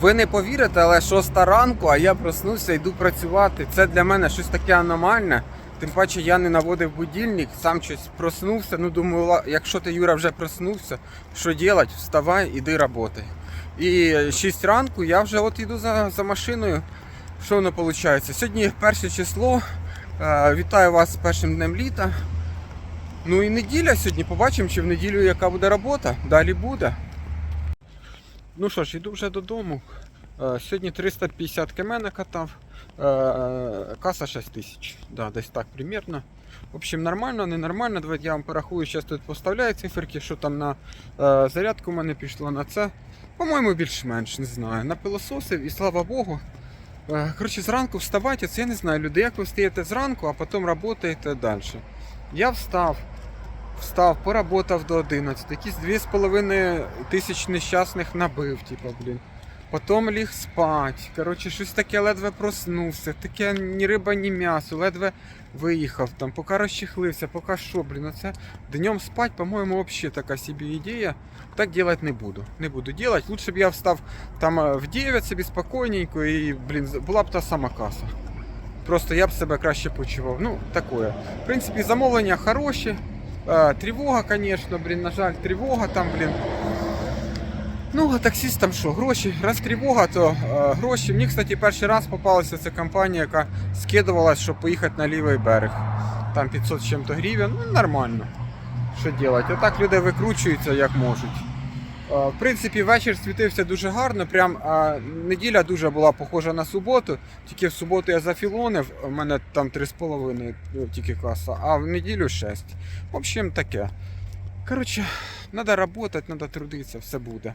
Ви не повірите, але 6 ранку, а я проснувся, йду працювати. Це для мене щось таке аномальне. Тим паче я не наводив будильник, сам щось проснувся. Ну думаю, якщо ти Юра вже проснувся, що робити? Вставай, іди роботи. І 6 ранку я вже от йду за, за машиною. Що воно виходить? Сьогодні перше число. Е, Вітаю вас з першим днем літа. Ну і неділя сьогодні. Побачимо, чи в неділю яка буде робота. Далі буде. Ну що ж, йду вже додому. Е, Сьогодні 350 км накатав. Е, Каса 6 тисяч. Да, десь так примерно. В общем, нормально, ненормально. Давайте я вам порахую. Зараз тут поставляю циферки, що там на е, зарядку в мене пішло на це. По-моєму, більш-менш, не знаю. Напилососив і слава Богу. Коротше, зранку вставайте, це я не знаю, люди, як ви встаєте зранку, а потім працюєте далі. Я встав, встав, поработав до 11, якісь 2,5 тисяч нещасних набив, типа, блін. Потім ліг спать. Коротше, щось таке ледве проснувся. Таке ні риба, ні м'ясо, ледве виїхав там, поки розчехлився, поки що, блін, оце днем спать, по-моєму, взагалі така собі ідея. Так делать не буду. Не буду делать. Лучше б я встав там е, в 9 собі спокійненько і, блін, була б та сама каса. Просто я б себе краще почував. Ну, таке. В принципі, замовлення хороші. Е, Тривога, звісно, блін, на жаль, тривога там, блін. Ну, а таксіст там що, гроші. Раз тривога, то е, гроші. Мені, кстати, перший раз попалася ця компанія, яка скидувалась, щоб поїхати на лівий берег. Там 500 з чим-то гривень. Ну, нормально. Що робити? Отак люди викручуються як можуть. Е, В принципі, вечір світився дуже гарно. Прям е, неділя дуже була похожа на суботу. Тільки в суботу я зафілонив, у мене там 3,5 тільки каса, а в неділю 6. В общем, таке. Коротше, треба працювати, треба трудитися, все буде.